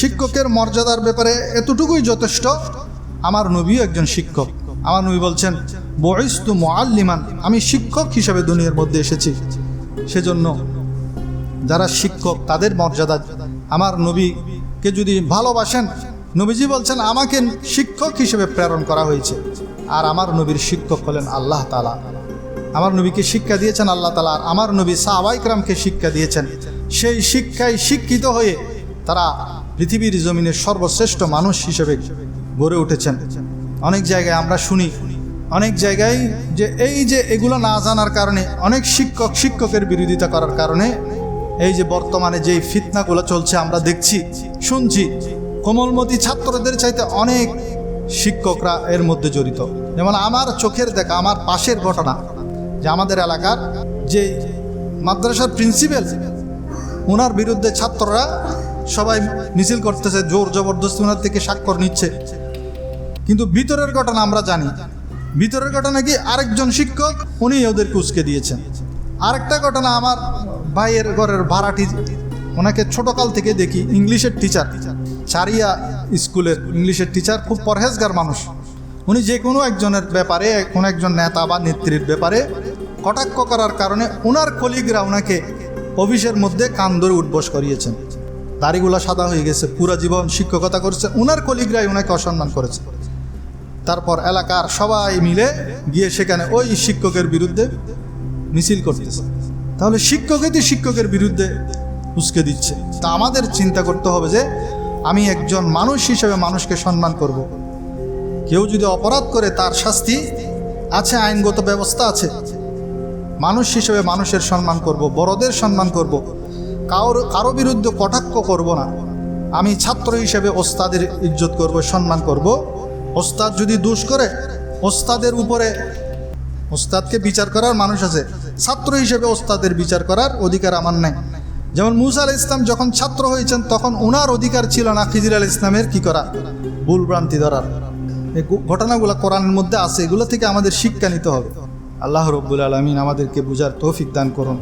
শিক্ষকের মর্যাদার ব্যাপারে এতটুকুই যথেষ্ট? আমার নবীও একজন শিক্ষক। আমার নবী বলছেন বয়স্তু মোয়াল্লিমান আমি শিক্ষক হিসেবে দুনিয়ার মধ্যে এসেছি। সেজন্য যারা শিক্ষক, তাদের মর্যাদা। আমার নবীকে যদি ভালোবাসেন, নবীজি বলছেন, আমাকে শিক্ষক হিসেবে প্রেরণ করা হয়েছে। আর আমার নবীর শিক্ষক হলেন আল্লাহ তালা আমার নবীকে শিক্ষা দিয়েছেন আল্লাহ তালা আর আমার নবী সাহাবাইকরামকে শিক্ষা দিয়েছেন। সেই শিক্ষায় শিক্ষিত হয়ে তারা পৃথিবীর জমিনের সর্বশ্রেষ্ঠ মানুষ হিসেবে গড়ে উঠেছেন। অনেক জায়গায় আমরা শুনি, অনেক জায়গায় যে এই যে এগুলো না জানার কারণে, অনেক শিক্ষক শিক্ষকের বিরোধিতা করার কারণে এই যে বর্তমানে যেই ফিতনাগুলো চলছে আমরা দেখছি, শুনছি, কোমলমতি ছাত্রদের চাইতে অনেক শিক্ষকরা এর মধ্যে জড়িত। যেমন আমার চোখের দেখা, আমার পাশের ঘটনা, যে আমাদের এলাকার যে মাদ্রাসার প্রিন্সিপাল ওনার বিরুদ্ধে ছাত্ররা সবাই মিছিল করতেছে, জোর জবরদস্তি ওনার থেকে স্বাক্ষর নিচ্ছে। কিন্তু ভিতরের ঘটনা আমরা জানি। ভিতরের ঘটনা কি? আরেকজন শিক্ষক উনি ওদেরকে উস্কে দিয়েছেন। আরেকটা ঘটনা আমার ভাইয়ের ঘরের ভাড়াটি, ওনাকে ছোটকাল থেকে দেখি, ইংলিশের টিচার চারিয়া স্কুলের ইংলিশের টিচার খুব পরহেজগার মানুষ। উনি যে কোনো একজনের ব্যাপারে, কোনো একজন নেতা বা নেত্রীর ব্যাপারে কটাক্ষ করার কারণে ওনার কলিগরা ওনাকে অফিসের মধ্যে কান ধরে উঠবস করিয়েছেন। দাড়িগুলা সাদা হয়ে গেছে, পুরা জীবন শিক্ষকতা করছে ওনার কলিগরাই ওনাকে অসম্মান করেছে। তারপর এলাকার সবাই মিলে গিয়ে সেখানে ওই শিক্ষকের বিরুদ্ধে মিছিল করতেছে। তাহলে শিক্ষকই তো শিক্ষকের বিরুদ্ধে উস্কে দিচ্ছে। তা আমাদের চিন্তা করতে হবে যে, আমি একজন মানুষ হিসেবে মানুষকে সম্মান করব। কেউ যদি অপরাধ করে তার শাস্তি, আছে আইনগত ব্যবস্থা আছে। মানুষ হিসেবে মানুষের সম্মান করব, বড়দের সম্মান করব। কারোর কারও বিরুদ্ধে কটাক্ষ করব না। আমি ছাত্র হিসেবে ওস্তাদের ইজ্জত করব, সম্মান করব। ওস্তাদ যদি দোষ করে, ওস্তাদের উপরে ওস্তাদকে বিচার করার মানুষ আছে। ছাত্র হিসেবে ওস্তাদের বিচার করার অধিকার আমার নাই। যেমন মুসা আল ইসলাম যখন ছাত্র হয়েছেন, তখন ওনার অধিকার ছিল না খিজির আল ইসলামের কি করা ভুল ভ্রান্তি ধরার। এই ঘটনাগুলো কোরআনের মধ্যে আছে, এগুলো থেকে আমাদের শিক্ষা নিতে হবে। আল্লাহ রব্বুল আলমিন আমাদেরকে বুঝার তৌফিক দান করুন।